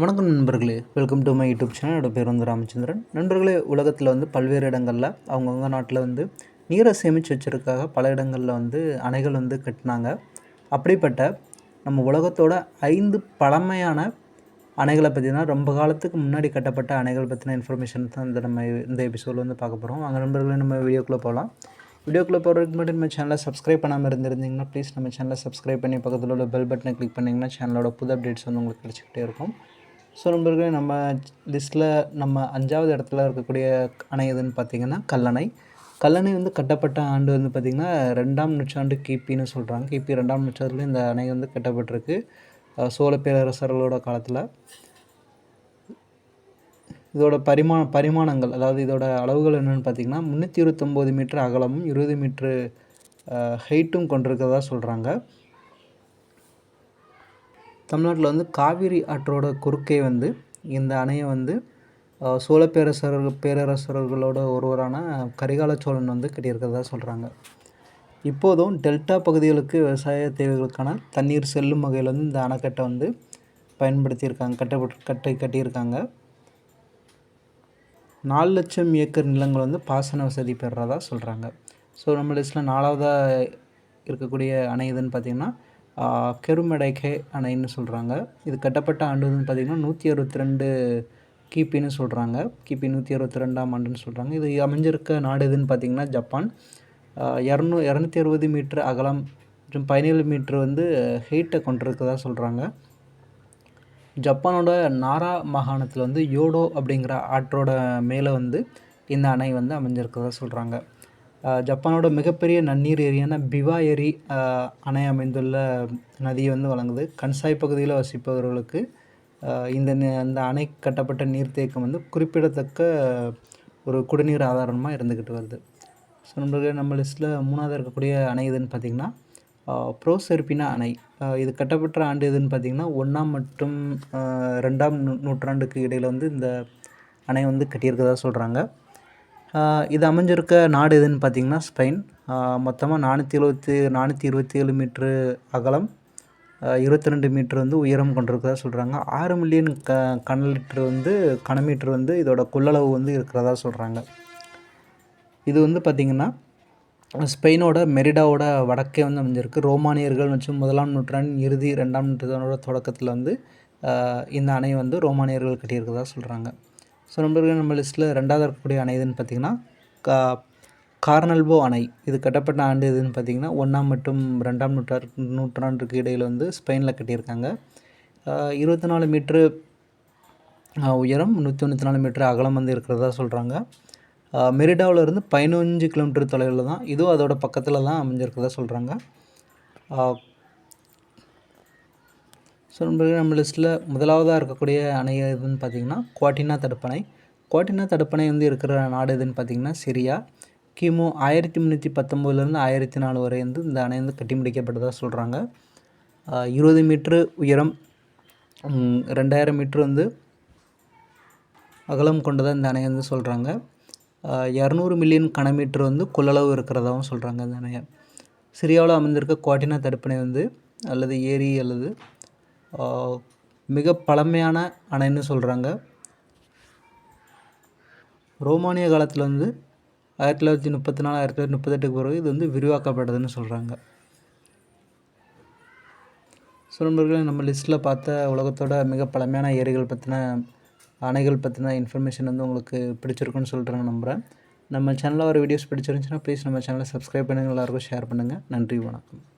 வணக்கம் நண்பர்களே. Welcome to my YouTube channel என்னோட பேர் வந்து ராமச்சந்திரன். நண்பர்களே உலகத்தில் வந்து பல்வேறு இடங்களில் அவங்கவுங்க நாட்டில் வந்து நீரை சேமித்து வச்சுருக்காக பல இடங்களில் வந்து அணைகள் வந்து கட்டினாங்க. அப்படிப்பட்ட நம்ம உலகத்தோட ஐந்து பழமையான அணைகளை பற்றினா ரொம்ப காலத்துக்கு முன்னாடி கட்டப்பட்ட அணைகள் பற்றின இன்ஃபர்மேஷன் தான் இந்த நம்ம இந்த எபிசோடில் வந்து பார்க்க போகிறோம் அங்கே நண்பர்களே நம்ம வீடியோக்குள்ளே போகலாம் வீடியோக்குள்ளே போகிறதுக்கு முன்னாடி நம்ம சேனலை சப்ஸ்கிரைப் பண்ணாமல் இருந்திருந்தீங்கன்னா ப்ளீஸ் நம்ம சேனலை சப்ஸ்கிரைப் பண்ணி பக்கத்தில் உள்ள பெல் பட்டனை கிளிக் பண்ணிங்கன்னா சேனலோட புது அப்டேட்ஸ் வந்து உங்களுக்கு கிடச்சிக்கிட்டே இருக்கும். ஸோ நண்பர்களே நம்ம லிஸ்ட்டில் நம்ம அஞ்சாவது இடத்துல இருக்கக்கூடிய அணை எதுன்னு பார்த்தீங்கன்னா கல்லணை. கல்லணை வந்து கட்டப்பட்ட ஆண்டு வந்து பார்த்திங்கன்னா ரெண்டாம் நூற்றாண்டு கிபின்னு சொல்கிறாங்க கிபி ரெண்டாம் நூற்றாண்டில் இந்த அணை வந்து கட்டப்பட்டிருக்கு. சோழ பேரரசர்களோட காலத்தில். இதோட பரிமாண பரிமாணங்கள் அதாவது இதோட அளவுகள் என்னென்னு பார்த்திங்கன்னா முந்நூற்றி இருபத்தொம்போது மீட்ரு அகலமும் இருபது மீட்ரு ஹைட்டும் கொண்டிருக்கிறதா சொல்கிறாங்க தமிழ்நாட்டில் வந்து காவிரி ஆற்றோட குறுக்கே வந்து இந்த அணையை வந்து சோழ பேரரசர்கள் பேரரசர்களோட ஒருவரான கரிகால சோழன் வந்து கட்டியிருக்கிறதா சொல்கிறாங்க இப்போதும் டெல்டா பகுதிகளுக்கு விவசாய தேவைகளுக்கான தண்ணீர் செல்லும் வகையில் வந்து இந்த அணைக்கட்டை வந்து பயன்படுத்தியிருக்காங்க கட்டப்பட்டு கட்டை கட்டியிருக்காங்க. நாலு லட்சம் ஏக்கர் நிலங்கள் வந்து பாசன வசதி பெறுறதா சொல்கிறாங்க ஸோ நம்ம லிஸ்ட்டில் நாலாவதாக இருக்கக்கூடிய அணை எதுன்னு பார்த்திங்கன்னா கெருமடைகே அணைன்னு சொல்கிறாங்க இது கட்டப்பட்ட ஆண்டு வந்து பார்த்திங்கன்னா நூற்றி அறுபத்தி ரெண்டு கிபின்னு சொல்கிறாங்க கிபி நூற்றி அறுபத்தி ரெண்டாம் ஆண்டுன்னு சொல்கிறாங்க இது அமைஞ்சிருக்க நாடு எதுன்னு பார்த்திங்கன்னா ஜப்பான். இரநூ இரநூத்தி அறுபது மீட்ரு அகலம் மற்றும் பதினேழு மீட்ரு வந்து ஹெயிட்டை கொண்டிருக்கதா சொல்கிறாங்க ஜப்பானோட நாரா மாகாணத்தில் வந்து யோடோ அப்படிங்கிற ஆற்றோட மேலே வந்து இந்த அணை வந்து அமைஞ்சிருக்கதா சொல்கிறாங்க ஜப்பானோட மிகப்பெரிய நன்னீர் ஏரியான பிவா ஏரி அணை அமைந்துள்ள நதியை வந்து வழங்குது. கன்சாய் பகுதியில் வசிப்பவர்களுக்கு இந்த அந்த அணை கட்டப்பட்ட நீர்த்தேக்கம் வந்து குறிப்பிடத்தக்க ஒரு குடிநீர் ஆதாரமாக இருந்துக்கிட்டு வருது. ஸோ நம்மளுக்கு நம்ம லிஸ்ட்டில் மூணாவது இருக்கக்கூடிய அணை எதுன்னு பார்த்திங்கன்னா ப்ரோசெர்பினா அணை. இது கட்டப்பட்ட ஆண்டு எதுன்னு பார்த்திங்கன்னா ஒன்றாம் மற்றும் ரெண்டாம் நூற்றாண்டுக்கு இடையில் வந்து இந்த அணை வந்து கட்டியிருக்கதா சொல்கிறாங்க இது அமைஞ்சிருக்க நாடு எதுன்னு பார்த்திங்கன்னா ஸ்பெயின். மொத்தமாக நானூற்றி எழுபத்தி நானூற்றி இருபத்தி ஏழு மீட்ரு அகலம் இருபத்தி ரெண்டு மீட்ரு வந்து உயரம் கொண்டிருக்கிறதா சொல்கிறாங்க ஆறு மில்லியன் க கன லிட்ரு வந்து கனமீட்ரு வந்து இதோட கொள்ளளவு வந்து இருக்கிறதா சொல்கிறாங்க இது வந்து பார்த்திங்கன்னா ஸ்பெயினோட மெரிடாவோட வடக்கே வந்து அமைஞ்சிருக்கு. ரோமானியர்கள் மற்றும் முதலாம் நூற்றாண்டின் இறுதி ரெண்டாம் நூற்றாண்டோட தொடக்கத்தில் வந்து இந்த அணை வந்து ரோமானியர்கள் கட்டியிருக்கிறதா சொல்கிறாங்க ஸோ நம்மளுக்கு நம்ம லிஸ்ட்டில் ரெண்டாவது இருக்கக்கூடிய அணை எதுன்னு பார்த்திங்கன்னா கா கார்னல்போ அணை. இது கட்டப்பட்ட ஆண்டு எதுன்னு பார்த்திங்கன்னா ஒன்றாம் மற்றும் ரெண்டாம் நூற்றாண்டு நூற்றாண்டுக்கு இடையில் வந்து ஸ்பெயினில் கட்டியிருக்காங்க. இருபத்தி நாலு மீட்ரு உயரம் நூற்றி தொண்ணூற்றி நாலு மீட்ரு அகலம் வந்து இருக்கிறதா சொல்கிறாங்க மெரிடாவில் இருந்து பதினஞ்சு கிலோமீட்டர் தொலைவில் தான் இதுவும் அதோட பக்கத்தில் தான் அமைஞ்சிருக்கிறதா சொல்கிறாங்க ஸோ நண்பர்களே நம்ம லிஸ்ட்டில் முதலாவதாக இருக்கக்கூடிய அணை எதுன்னு பார்த்திங்கன்னா குவாட்டினா தடுப்பணை. குவாட்டினா தடுப்பணை வந்து இருக்கிற நாடு எதுன்னு பார்த்திங்கன்னா சிரியா. கிமு ஆயிரத்தி முந்நூற்றி பத்தொம்போதுலேருந்து ஆயிரத்தி நாலு வரை வந்து இந்த அணை வந்து கட்டி முடிக்கப்பட்டதாக சொல்கிறாங்க இருபது மீட்ரு உயரம் ரெண்டாயிரம் மீட்ரு வந்து அகலம் கொண்டதாக இந்த அணையை வந்து சொல்கிறாங்க இரநூறு மில்லியன் கனமீட்டர் வந்து கொள்ளளவு இருக்கிறதாகவும் சொல்கிறாங்க இந்த அணையை. சிரியாவில் அமைந்திருக்க குவாட்டினா தடுப்பணை வந்து அல்லது ஏரி அல்லது மிக பழமையான அணைன்னு சொல்கிறாங்க ரோமானிய காலத்தில் வந்து ஆயிரத்தி தொள்ளாயிரத்தி முப்பத்தி நாலு ஆயிரத்தி தொள்ளாயிரத்தி முப்பத்தெட்டுக்கு பிறகு இது வந்து விரிவாக்கப்பட்டதுன்னு சொல்கிறாங்க ஸோ நண்பர்களே நம்ம லிஸ்ட்டில் பார்த்த உலகத்தோட மிக பழமையான ஏரிகள் பற்றின அணைகள் பற்றின இன்ஃபர்மேஷன் வந்து உங்களுக்கு பிடிச்சிருக்குன்னு சொல்கிறாங்க நம்புகிறேன் நம்ம சேனலில் ஒரு வீடியோஸ் பிடிச்சிருந்துச்சுன்னா ப்ளீஸ் நம்ம சேனலை சப்ஸ்கிரைப் பண்ணுங்கள் எல்லாருக்கும் ஷேர் பண்ணுங்கள் நன்றி வணக்கம்.